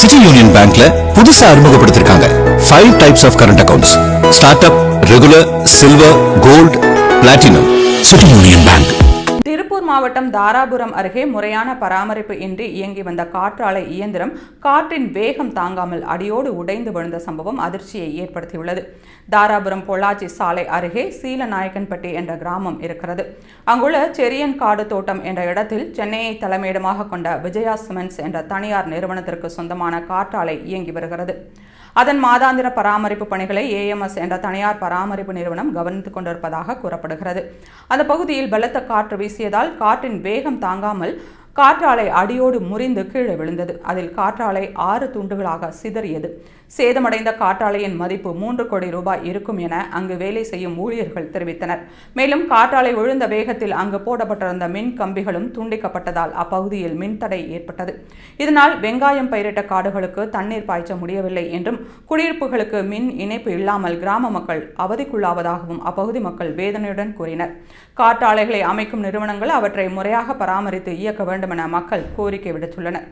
City Union பேங்க்ல புதுசா அறிமுகப்படுத்திருக்காங்க. Five types of current accounts start up regular silver gold platinum City Union bank மாவட்டம் தாராபுரம் அருகே முறையான பராமரிப்பு இன்றி இயங்கி வந்த காற்றாலை இயந்திரம் காற்றின் வேகம் தாங்காமல் அடியோடு உடைந்து விழுந்த சம்பவம் அதிர்ச்சியை ஏற்படுத்தியுள்ளது. தாராபுரம் பொள்ளாச்சி சாலை அருகே சீலநாயக்கன்பட்டி என்ற கிராமம் இருக்கிறது. அங்குள்ள செரியன் காடு தோட்டம் என்ற இடத்தில் சென்னையை தலைமையிடமாக கொண்ட விஜயா சிமெண்ட்ஸ் என்ற தனியார் நிறுவனத்திற்கு சொந்தமான காற்றாலை இயங்கி வருகிறது. அதன் மாதாந்திர பராமரிப்பு பணிகளை ஏஎம்எஸ் என்ற தனியார் பராமரிப்பு நிறுவனம் கவனித்துக் கொண்டிருப்பதாக கூறப்படுகிறது. அந்த பகுதியில் பலத்த காற்று வீசியதால் காற்றின் வேகம் தாங்காமல் காற்றாலை அடியோடு முறிந்து கீழே விழுந்தது. அதில் காற்றாலை ஆறு துண்டுகளாக சிதறியது. சேதமடைந்த காற்றாலையின் மதிப்பு மூன்று கோடி ரூபாய் இருக்கும் என அங்கு வேலை செய்யும் ஊழியர்கள் தெரிவித்தனர். மேலும் காற்றாலை விழுந்த வேகத்தில் அங்கு போடப்பட்டிருந்த மின் கம்பிகளும் துண்டிக்கப்பட்டதால் அப்பகுதியில் மின்தடை ஏற்பட்டது. இதனால் வெங்காயம் பயிரிட்ட காடுகளுக்கு தண்ணீர் பாய்ச்ச முடியவில்லை என்றும் குடியிருப்புகளுக்கு மின் இணைப்பு இல்லாமல் கிராம மக்கள் அவதிக்குள்ளாவதாகவும் அப்பகுதி மக்கள் வேதனையுடன் கூறினர். காற்றாலைகளை அமைக்கும் நிறுவனங்கள் அவற்றை முறையாக பராமரித்து இயக்க வேண்டும் என மக்கள் கோரிக்கை விடுத்துள்ளனர்.